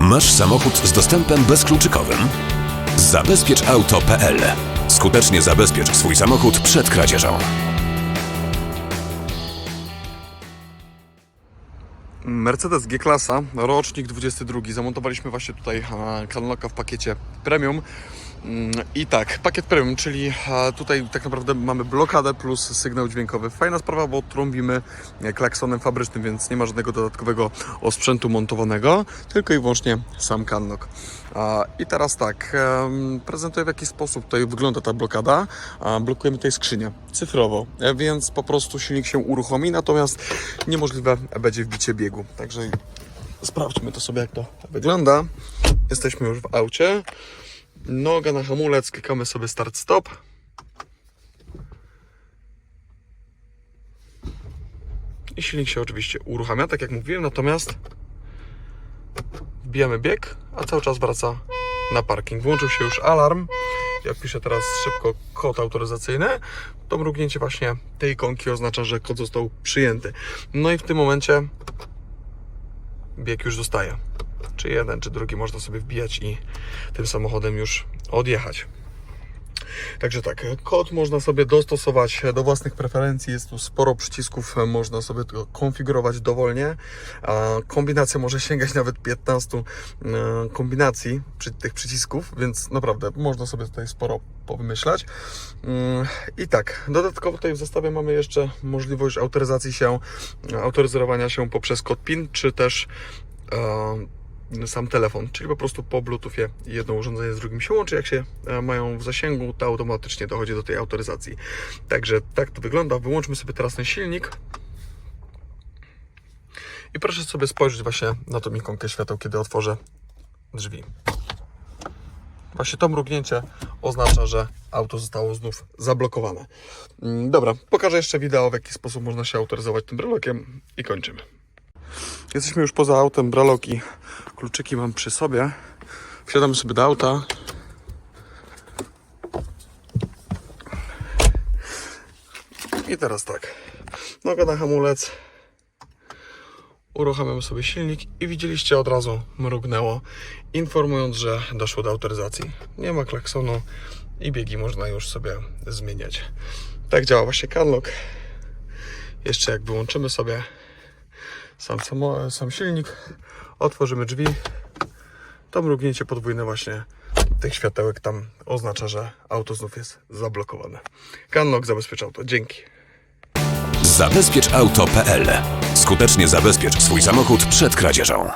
Masz samochód z dostępem bezkluczykowym? Zabezpieczauto.pl Skutecznie zabezpiecz swój samochód przed kradzieżą. Mercedes G-klasa, rocznik 22. Zamontowaliśmy właśnie tutaj e, Canlocka w pakiecie premium. Mm, I tak, pakiet premium, czyli tutaj tak naprawdę mamy blokadę plus sygnał dźwiękowy. Fajna sprawa, bo trąbimy e, klaksonem fabrycznym, więc nie ma żadnego dodatkowego osprzętu montowanego, tylko i wyłącznie sam Canlock. A, I teraz tak, prezentuję w jaki sposób tutaj wygląda ta blokada. Blokujemy tutaj skrzynię cyfrowo, e, więc po prostu silnik się uruchomi, natomiast niemożliwe będzie wbicie biegu. Także sprawdźmy to sobie, jak to wygląda. Jesteśmy już w aucie. Noga na hamulec, klikamy sobie start stop. I silnik się oczywiście uruchamia, tak jak mówiłem, natomiast wbijamy bieg, a cały czas wraca na parking. Włączył się już alarm. Ja piszę teraz szybko kod autoryzacyjny. To mrugnięcie właśnie tej ikonki oznacza, że kod został przyjęty. No i w tym momencie bieg już zostaje. Czy jeden, czy drugi można sobie wbijać i tym samochodem już odjechać. Także tak, kod można sobie dostosować do własnych preferencji. Jest tu sporo przycisków, można sobie to konfigurować dowolnie. Kombinacja może sięgać nawet 15 e, kombinacji tych przycisków, więc naprawdę można sobie tutaj sporo powymyślać. Mm, I tak, dodatkowo tutaj w zestawie mamy jeszcze możliwość autoryzacji się, autoryzowania się poprzez kod PIN, czy też e, sam telefon, czyli po prostu po Bluetoothie jedno urządzenie z drugim się łączy. Jak się e, mają w zasięgu, to automatycznie dochodzi do tej autoryzacji. Także tak to wygląda. Wyłączmy sobie teraz ten silnik. I proszę sobie spojrzeć właśnie na tą ikonkę świateł, kiedy otworzę drzwi. Właśnie to mrugnięcie oznacza, że auto zostało znów zablokowane. Mm, Dobra, pokażę jeszcze wideo, w jaki sposób można się autoryzować tym brelokiem i kończymy. Jesteśmy już poza autem, braloki, kluczyki mam przy sobie. Wsiadamy sobie do auta. I teraz tak. Noga na hamulec. Uruchamiamy sobie silnik i widzieliście od razu mrugnęło, informując, że doszło do autoryzacji. Nie ma klaksonu i biegi można już sobie zmieniać. Tak działa właśnie Canlock. Jeszcze jak wyłączymy sobie sam, sam silnik, otworzymy drzwi, to mrugnięcie podwójne właśnie tych światełek tam oznacza, że auto znów jest zablokowane. Canlock zabezpiecza auto. Dzięki. Zabezpieczauto.pl Skutecznie zabezpiecz swój samochód przed kradzieżą.